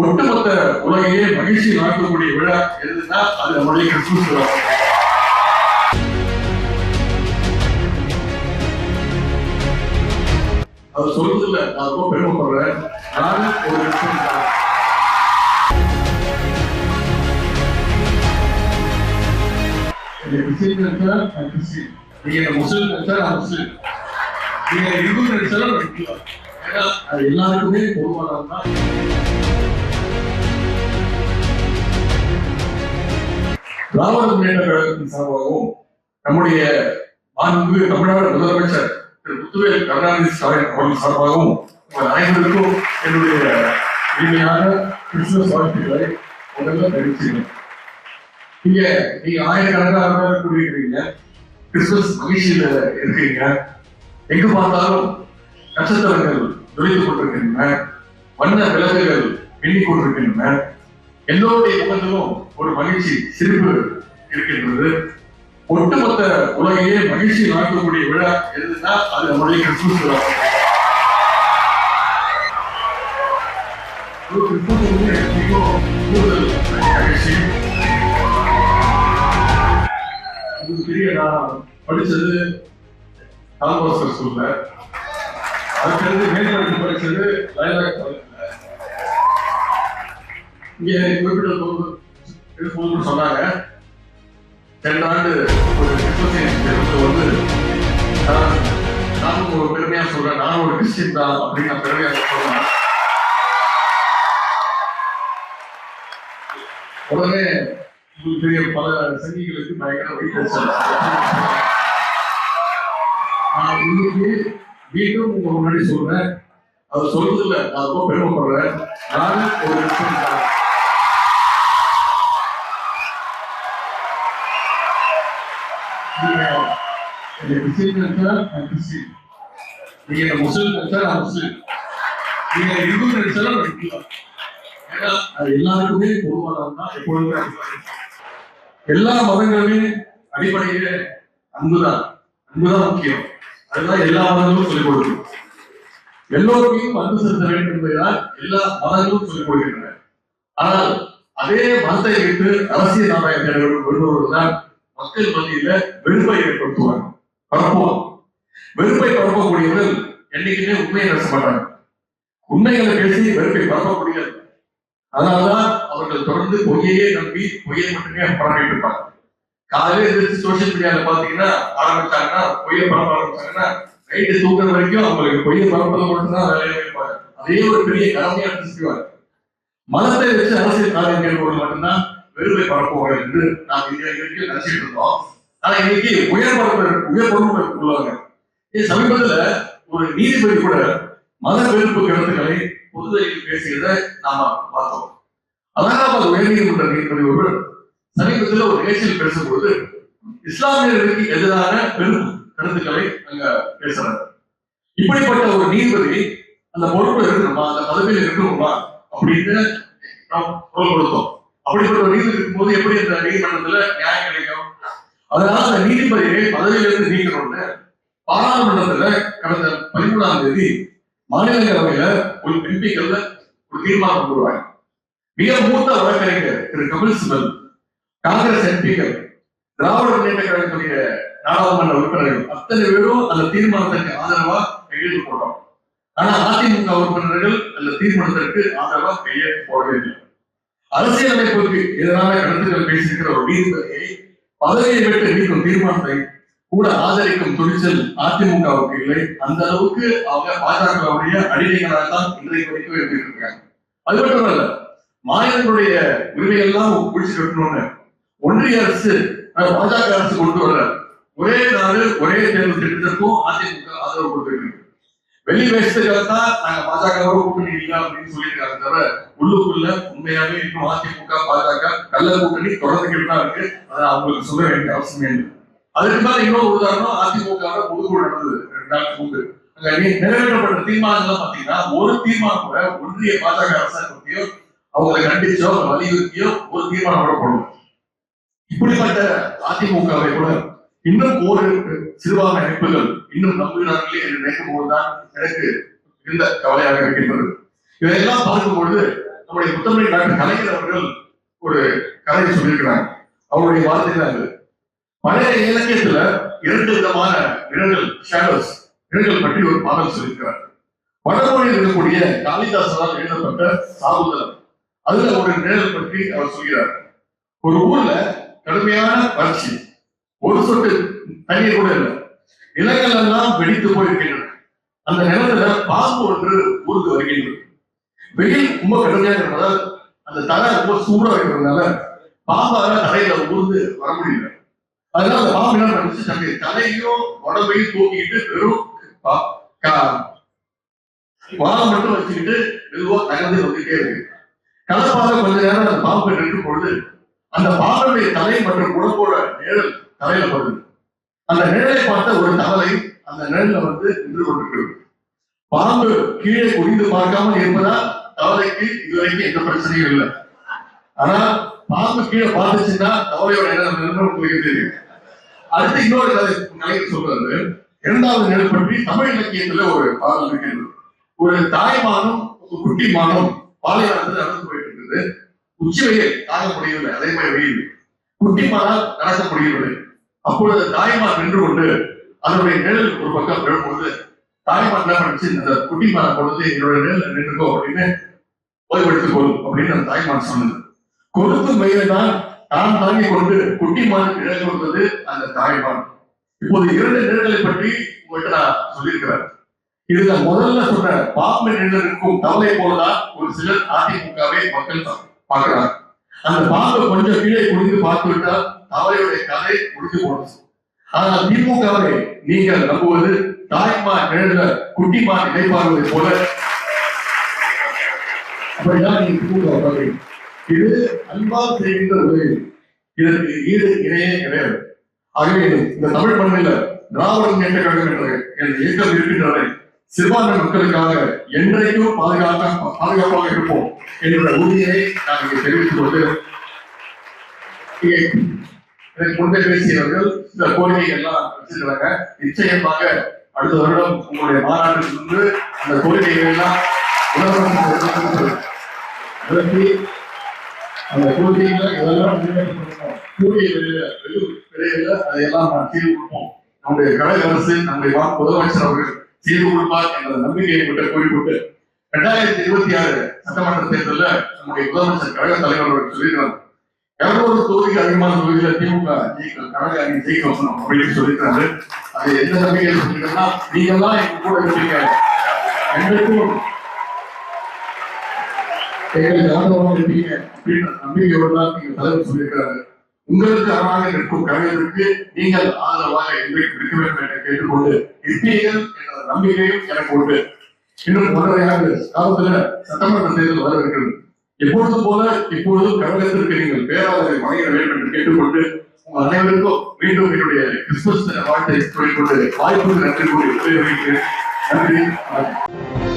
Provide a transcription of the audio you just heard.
ஒட்டுமொத்த உலகையே மகிழ்ச்சி நடக்கக்கூடிய விழா எதுன்னா அது நம்முடைய கிறிஸ்துமஸ் விழா. சொல்றது சொல்றதுல நான் ரொம்ப பெருமைப்படுறேன். நான் ஒரு கிறிஸ்டின் நினைச்சா நான் கிறிஸ்டின் நீங்க முஸ்லீம் நினைச்சா நான் முஸ்லீம். நீங்க இந்து நினைச்சாலும் நான் ஏன்னா அது எல்லாருக்குமே பொதுவானதான் திராவிட முன்னேற்ற கழகத்தின் சார்பாகவும் நம்முடைய மாண்பு தமிழ்நாடு முதலமைச்சர் திரு முத்துவேல் கருணாநிதி ஸ்டாலின் அவர்கள் சார்பாகவும் உங்கள் அனைவருக்கும் என்னுடைய இனிமையான கிறிஸ்துமஸ் வாழ்த்துக்களை முதல்ல தெரிவிச்சுக்கிறேன். நீங்க நீங்க ஆயிரக்கணக்கான பேர் கூடியிருக்கிறீங்க. கிறிஸ்துமஸ் மகிழ்ச்சியில இருக்கீங்க. எங்கு பார்த்தாலும் நட்சத்திரங்கள் ஜொலித்துக் கொண்டிருக்கின்றன. வண்ண விளக்குகள் எண்ணிக் கொண்டிருக்கின்றன. எல்லோருடைய முகத்திலும் ஒரு மகிழ்ச்சி சிரிப்பு இருக்கின்றது. ஒட்டுமொத்த உலகையே மகிழ்ச்சி நடக்கக்கூடிய விழா எதுன்னா அது நம்முடைய கிறிஸ்துமஸ் விழா மகிழ்ச்சி. பெரிய நான் படிச்சது கால்வாஸ்கர் ஸ்கூல்ல. அதுக்கு மேல்படிப்பு படிச்சது லயலா காலேஜ் இங்கே குறிப்பிட்ட போது சொன்னாங்க. ரெண்டு ஆண்டு ஒரு கிறிஸ்துவ வந்து நானும் ஒரு பெருமையா சொல்றேன். நானும் ஒரு கிறிஸ்டின் தான் அப்படின்னு நான் பெருமையா சொல்றேன். உடனே பெரிய பல சங்கிகளுக்கு பயங்கர வெயிட் நான் இன்னைக்கு மீண்டும் உங்க முன்னாடி சொல்றேன். அது சொல்றதுல நான் ரொம்ப பெருமைப்படுறேன். நான் ஒரு கிறிஸ்டின் தான். நீங்க என்னை கிறிஸ்டியன் நினைச்சா நான் கிறிஸ்டியன் நீங்க என்ன முஸ்லீம் நினைச்சா நான் முஸ்லீம் நீங்க இந்து நினைச்சாலும் நான் இந்து தான். ஏன்னா அது எல்லாருக்குமே பொதுவானது தான் எப்பொழுதுமே எல்லா மதங்களுமே அடிப்படையிலே அன்புதான். அன்புதான் முக்கியம். அதுதான் எல்லா மதங்களும் சொல்லிக் கொடுக்கும். எல்லோருக்கும் அன்பு செலுத்த வேண்டும் என்பதுதான் எல்லா மதங்களும் சொல்லிக் கொடுக்கின்றன. ஆனால் அதே மதத்தை வைத்து அரசியல் ஆதாயம் தேட வேண்டும் மக்கள் மத்தியில வெறுப்பை ஏற்படுத்துவாங்க பரப்புவாங்க வெறுப்பை பரப்பக்கூடியவர்கள் என்னைக்குமே உண்மையை பேச மாட்டாங்க. உண்மைகளை பேசி வெறுப்பை பரப்பக்கூடியது அதனாலதான் அவர்கள் தொடர்ந்து பொய்யையே நம்பி பொய்யை மட்டுமே பரப்பிட்டு இருப்பாங்க. காலையில எதிர்த்து சோசியல் மீடியால பாத்தீங்கன்னா ஆரம்பிச்சாங்கன்னா பொய்யை பரப்ப ஆரம்பிச்சாங்கன்னா நைட்டு தூங்குற வரைக்கும் அவங்களுக்கு பொய்யை பரப்பது மட்டும்தான் வேலையை வைப்பாங்க. அதே ஒரு பெரிய கடமையா எடுத்துக்குவாங்க மதத்தை வச்சு அரசியல் காரியம் கேட்பவர்கள் மட்டும்தான் வெறுப்பை பரப்புவார்கள் என்று நாம் இந்தியா வரைக்கும் நினைச்சிட்டு இருந்தோம். ஆனா இன்னைக்கு உயர் பொறுப்பு உயர் பொறுப்பு உள்ளவங்க. இது சமீபத்துல ஒரு நீதிபதி கூட மத வெறுப்பு கருத்துக்களை பொதுவெளியில் பேசியதை நாம பார்த்தோம். அலகாபாத் உயர்நீதிமன்ற நீதிபதி ஒருவர் சமீபத்தில் ஒரு நிகழ்ச்சியில் பேசும்போது இஸ்லாமியர்களுக்கு எதிரான பெரும் கருத்துக்களை அங்க பேசுறாரு. இப்படிப்பட்ட ஒரு நீதிபதி அந்த பொறுப்பு இருக்கணுமா? அந்த பதவியில் இருக்கணுமா? அப்படின்னு நாம் குரல் கொடுத்தோம். அப்படிப்பட்ட ஒரு நீதி இருக்கும்போது எப்படி இந்த நீதிமன்றத்துல நியாயம் கிடைக்கும்? அதனால அந்த நீதிபதியை பதவியிலிருந்து நீக்கணும்னு பாராளுமன்றத்துல கடந்த பதிமூணாம் தேதி மாநிலங்களவையில ஒரு எம்பிக்கள்ல ஒரு தீர்மானம் கொண்டுருவாங்க மிக மூத்த வழக்கறிஞர் திரு கபில் சிபல் காங்கிரஸ் எம்பிக்கள் திராவிட முன்னேற்ற கழகத்துடைய நாடாளுமன்ற உறுப்பினர்கள் அத்தனை பேரும் அந்த தீர்மானத்திற்கு ஆதரவா கையெழுத்து போட்டோம். ஆனா அதிமுக உறுப்பினர்கள் அந்த தீர்மானத்திற்கு ஆதரவா கையெழுத்து போடவே இல்லை. அரசியலமைப்புக்கு எதிரான கருத்துக்கள் பேசியிருக்கிற ஒரு நீதிபதியை பதவியை விட்டு நீக்கும் தீர்மானத்தை கூட ஆதரிக்கும் துணிச்சல் அதிமுகவுக்கு இல்லை. அந்த அளவுக்கு அவங்க பாஜகவுடைய அடிமைகளாக தான் இன்றைக்கு வரைக்கும் அது மட்டும் இல்ல மாநிலங்களுடைய உரிமையெல்லாம் பிடிச்சு கட்டணும்னு ஒன்றிய அரசு பாஜக அரசு கொண்டு வர ஒரே நாடு ஒரே தேர்வு திட்டத்திற்கும் அதிமுக ஆதரவு கொடுத்துருக்கு வெளி வேஷத்துக்காக தான் நாங்க பாஜகவோட கூட்டணி இல்லை அப்படின்னு சொல்லியிருக்காங்க தவிர உள்ளுக்குள்ள உண்மையாவே இன்னும் அதிமுக பாஜக கள்ள கூட்டணி தொடர்ந்துகிட்டு தான் இருக்கு. அதை அவங்களுக்கு சொல்ல வேண்டிய அவசியம் இல்லை. அதுக்கு மேல இன்னொரு உதாரணம் அதிமுக பொதுக்குழு நடந்தது. ரெண்டு நாள் முன்பு. அங்க நிறைவேற்றப்பட்ட தீர்மானங்கள் பாத்தீங்கன்னா ஒரு தீர்மானம் கூட ஒன்றிய பாஜக அரசாங்கத்தையோ அவங்களை கண்டிச்சோ வலியுறுத்தியோ ஒரு தீர்மானம் கூட போடணும் இப்படிப்பட்ட அதிமுகவை கூட இன்னும் ஒரு சிறுபான்மை அமைப்புகள் இன்னும் நம்புகிறார்களே என்று நினைக்கும் போதுதான் எனக்கு இருந்த கவலையாக இருக்கின்றது. இதையெல்லாம் பார்க்கும் பொழுது நம்முடைய முத்தமிழ் டாக்டர் கலைஞர் அவர்கள் ஒரு கதையை சொல்லியிருக்கிறாங்க அவருடைய வார்த்தைகள் பழைய இலக்கியத்துல இரண்டு விதமான நிழல்கள் ஷேடோஸ் நிழல்கள் பற்றி ஒரு பாடல் சொல்லியிருக்கிறார். வடமொழியில் இருக்கக்கூடிய காளிதாசனால் எழுதப்பட்ட சாகுதலம் அதுல ஒரு நிழல் பற்றி அவர் சொல்கிறார். ஒரு ஊர்ல கடுமையான வறட்சி. ஒரு சொட்டு தண்ணீர் கூட இல்லை. நிலங்கள் எல்லாம் வெடித்து போயிருக்கின்றன. அந்த நிலத்துல பாம்பு ஒன்று ஊர்ந்து வருகின்றது. வெயில் ரொம்ப கடுமையாக இருப்பதால் அந்த தலை ரொம்ப சூடா இருக்கிறதுனால பாம்பால தலையில ஊர்ந்து வர முடியல. அதனால அந்த பாம்பு என்ன நினைச்சு தன்னுடைய தலையையும் உடம்பையும் தூக்கிட்டு வெறும் பா- மட்டும் வச்சுக்கிட்டு மெதுவா தகர்ந்து வந்துட்டே இருக்கு. கலப்பாக கொஞ்ச நேரம் அந்த பாம்பு நிற்கும் பொழுது அந்த பாம்புடைய தலை மற்றும் உடம்போட நிழல் தலையில படுது அந்த நிழலை பார்த்த ஒரு தவளை அந்த நிழல்ல வந்து நின்று கொண்டிருக்கிறது. பாம்பு கீழே குடிந்து பார்க்காமல் இருப்பதால் தவளைக்கு இதுவரைக்கும் எந்த பிரச்சனையும் இல்லை. ஆனா பாம்பு கீழே பார்த்துச்சுன்னா தவளையோட நிழல் நின்று தெரியும் அடுத்து இன்னொரு கதை கலைஞர் சொல்றாரு இரண்டாவது நிலை பற்றி தமிழ் இலக்கியத்துல ஒரு பாடல் இருக்கிறது. ஒரு தாய்மானும் ஒரு குட்டிமானும் பாலைவனத்தில் நடந்து போயிட்டு இருக்குது உச்சி வெயில் தாங்க முடியவில்லை அதே மாதிரி வெயில். குட்டிமானால் நடக்க முடியவில்லை அப்பொழுது தாய்மார் நின்று கொண்டு அதனுடைய நிழல் ஒரு பக்கம் விழும்போது தாய்மார் என்ன பண்ணுச்சு? இந்த குட்டிமானை பொழுது என்னுடைய நிழல் நின்றுக்கோ அப்படின்னு ஓய்வெடுத்துக் கொள் அப்படின்னு அந்த தாய்மான் சொன்னது. கொடுத்து வெயில்தான் தான் தாங்கி கொண்டு குட்டிமான் நிழல் கொடுத்தது அந்த தாய்மான் இப்போது இரண்டு நிழல்களை பற்றி உங்கள்கிட்ட நான் சொல்லியிருக்கிறேன். இதுல முதல்ல சொன்ன பாம்பு நிழலுக்கும் தவளை போலதான் ஒரு சிலர் அதிமுகவை மக்கள் பாக்குறாங்க பார்க்கிறாங்க அந்த பாம்பு கொஞ்சம் கீழே குடிந்து பார்த்து விட்டால் தவளையுடைய கதை முடிஞ்சு போனது. ஆனால் திமுகவை நீங்கள் நம்புவது தாய்மா நிழல குட்டிமா நினைப்பார்வதை போல. அப்படிதான் நீங்க திமுக பார்க்கிறீங்க இது அன்பால் செய்கின்ற உதவி இதற்கு ஈடு இணையே கிடையாது. ஆகவே இந்த தமிழ் மண்ணில் திராவிட முன்னேற்ற கழகம் என்ற என்ற இயக்கம் இருக்கின்றன சிறுபான்மை மக்களுக்காக என்றைக்கும் பாதுகாக்க பாதுகாப்பாக இருப்போம் என்ற உறுதியை நான் இங்கே தெரிவித்துக் கொண்டு முன்பே பேசியவர்கள் இந்த கோரிக்கை எல்லாம் வச்சிருக்கிறாங்க நிச்சயமாக அடுத்த வருடம் உங்களுடைய மாநாட்டில் இருந்து அந்த கோரிக்கைகள் எல்லாம் உணர்வு விளக்கி அந்த கோரிக்கைகளை இதெல்லாம் நிறைவேற்றப்படணும். கூடிய விரைவில் அதையெல்லாம் நான் தீர்வு கொடுப்போம் நம்முடைய கழக அரசு நம்முடைய வா- முதலமைச்சர் அவர்கள் செய்து கொடுப்பார் என்ற நம்பிக்கையை விட்டு கூறிக்கொண்டு இரண்டாயிரத்தி இருபத்தி ஆறு சட்டமன்ற தேர்தலில் நம்முடைய முதலமைச்சர் கழக தலைவர் அவர்கள் சொல்லியிருக்காங்க இருநூறு தொகுதிக்கு அதிகமான தொகுதியில திமுக ஜெயிக்கணும் அணி ஜெயிக்க வசனம் அப்படின்னு சொல்லிருக்காரு அது எந்த நம்பிக்கையை சொல்லியிருக்கா நீங்க எங்க கூட இருப்பீங்க. எங்களுக்கும் எங்களுக்கு ஆதரவாக இருப்பீங்க. அப்படின்னு தான் நீங்க தலைவர் உங்களுக்கு அரணாக நிற்கும் கலைஞருக்கு நீங்கள் ஆதரவாக எங்களுக்கு இருக்க வேண்டும் என கேட்டுக்கொண்டு இருப்பீர்கள் என்ற நம்பிக்கையும் எனக்கு உண்டு. இன்னும் ஒன்றரையாக காலத்துல சட்டமன்ற தேர்தல் வர எப்பொழுது போல இப்பொழுதும் கழகத்திற்கு நீங்கள் பேராதரை வழங்கிட வேண்டும் என்று கேட்டுக்கொண்டு உங்கள் அனைவருக்கும் மீண்டும் என்னுடைய கிறிஸ்துமஸ் வாழ்த்தை சொல்லிக்கொண்டு வாய்ப்புக்கு நன்றி கூறி விடைபெறுகிறேன். நன்றி வணக்கம்.